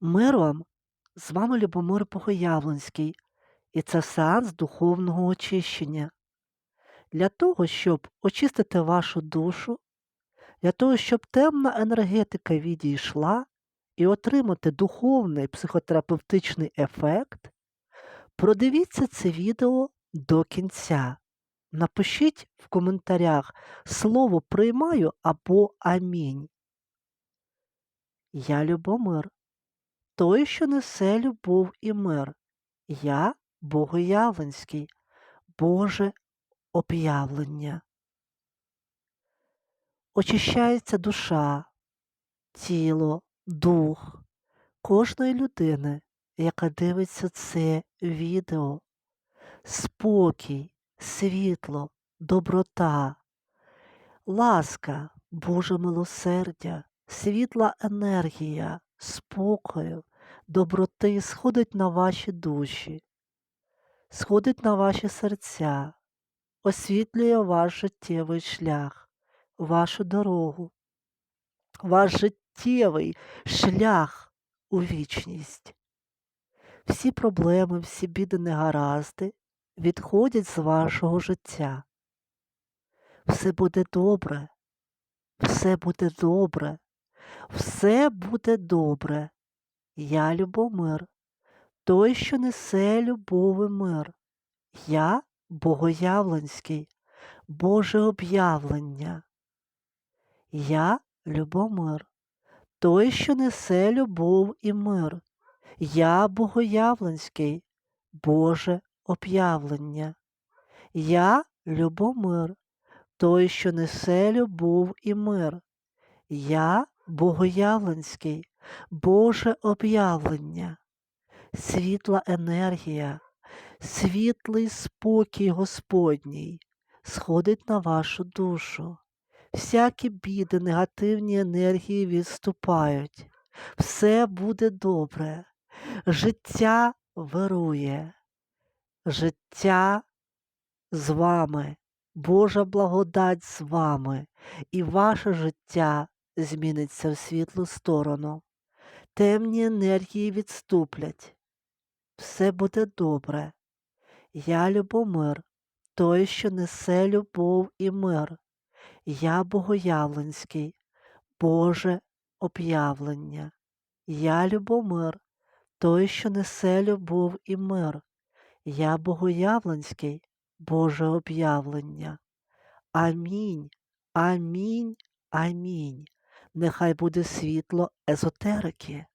Мир вам! З вами Любомир Богоявленський, і це сеанс духовного очищення. Для того, щоб очистити вашу душу, для того, щоб темна енергетика відійшла і отримати духовний психотерапевтичний ефект, продивіться це відео до кінця. Напишіть в коментарях слово приймаю або амінь. Я Любомир той, що несе любов і мир. Я Богоявленський, Боже об'явлення. Очищається душа, тіло, дух кожної людини, яка дивиться це відео, спокій, світло, доброта, ласка, Боже милосердя, світла енергія, спокою, доброти сходить на ваші душі, сходить на ваші серця, освітлює ваш життєвий шлях, вашу дорогу, ваш життєвий шлях у вічність. Всі проблеми, всі біди негаразди відходять з вашого життя. Все буде добре, все буде добре, все буде добре. Я Любомир, той, що несе любов і мир. Я Богоявленський, Боже об'явлення. Я Любомир, той, що несе любов і мир. Я Богоявленський, Боже об'явлення. Я Любомир, той, що несе любов і мир. Я Богоявленський, Боже об'явлення, світла енергія, світлий спокій Господній сходить на вашу душу. Всякі біди, негативні енергії відступають. Все буде добре. Життя вирує. Життя з вами. Божа благодать з вами, і ваше життя зміниться в світлу сторону. Темні енергії відступлять. Все буде добре. Я Любомир, той, що несе любов і мир. Я Богоявленський, Боже об'явлення. Я Любомир, той, що несе любов і мир. Я Богоявленський, Боже об'явлення. Амінь, амінь, амінь. Нехай буде світло езотерики.